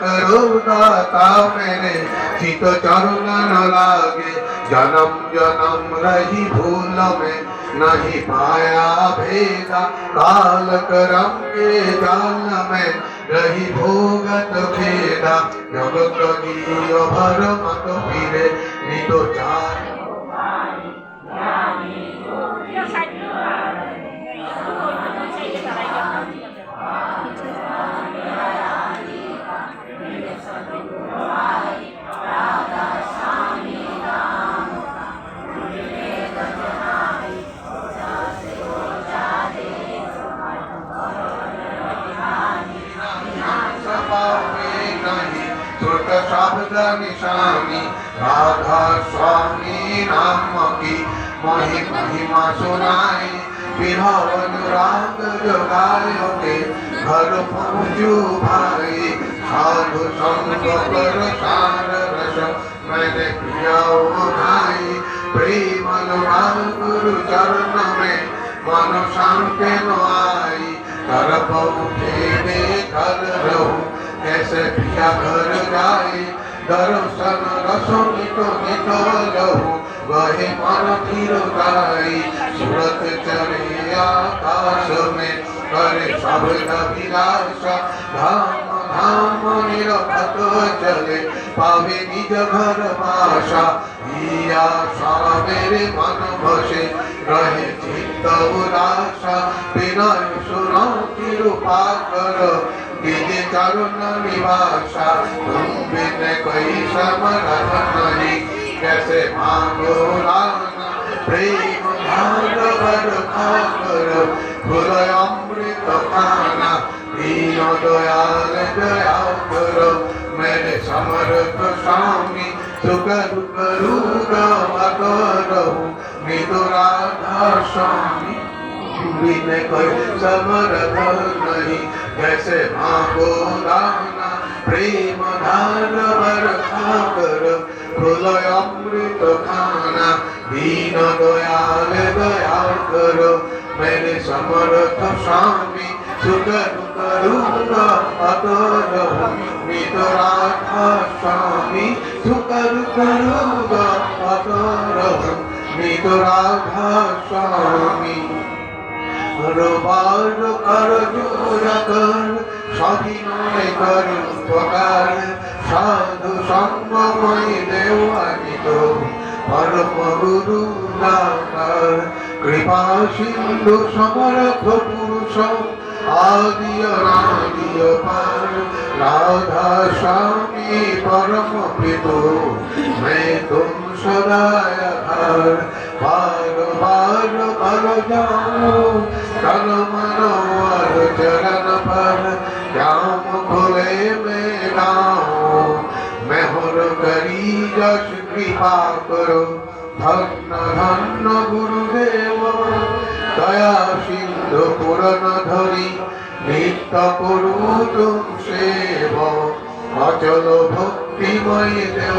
करो दाता मेरे चित चरण न लागे जन्म जन्म रही भूल में नहीं पाया भेदा काल करम के जाल में रही भोगत खेदा जगत जीव भर मत फिरे नित नहीं शब्द निशानी राधा स्वामी नाम की मही महिमा सुनाई। राग जगायो के घर पहुँचू भाई साधु संग कर सार रस मैंने पिया भाई प्रेम अनुराग गुरु चरण में मन शांति न आई कर पहुँचे घर સખ્યા ઘર જાય દર્શન રસો નીતો નીતો લહુ વહે મન ધીરકાઈ સુરત ચરે આકાશ મે કરે સબ વિલાસ ધામ ધામ નિરખત ચલે પાવે નિજ ઘર પાશા ઈયા સાવેરે મન ભસે રહે ચિત્ત ઉરાશા વિનય સુરતી રૂપા કર બીજ चरण निवासा तुम बिन कोई समरथ नहीं कैसे मांगो लाना प्रेम ध्यान बर खाकर हृदय अमृत खाना दीन दयाल दया करो मेरे समर्थ स्वामी सुख दुख रूप करो मृदु राधा स्वामी বিনে কই সবর ধর নহি জেসে মাগো রানা প্রেম ধার বরখা কর প্রলয় অমৃত খানা দীন দয়াল দয়া করো মেরে সমরথ স্বামী সুগরু করুণ অতর মৃত রাধা স্বামী সুগরু করুণ অতর মৃত রাধা স্বামী পুরবার কর যুরকর সাধু সঙ্গ মই দেওয়ানিত পরম গুরু নাকার কৃপা সিন্ধু সমর্থ পুরুষ আদিয় পার। রাধা স্বামী পরম পিতু মে তুম সদায় बार कर जाऊं तन मनोवर चरण पर श्याम खुले में गाऊं मैं हुर करी जस कृपा करो धन धन गुरुदेव দয়া সিন্ধু পুরন ধরি নিত্য করু তুম সেব অচল ভক্তিময় দেব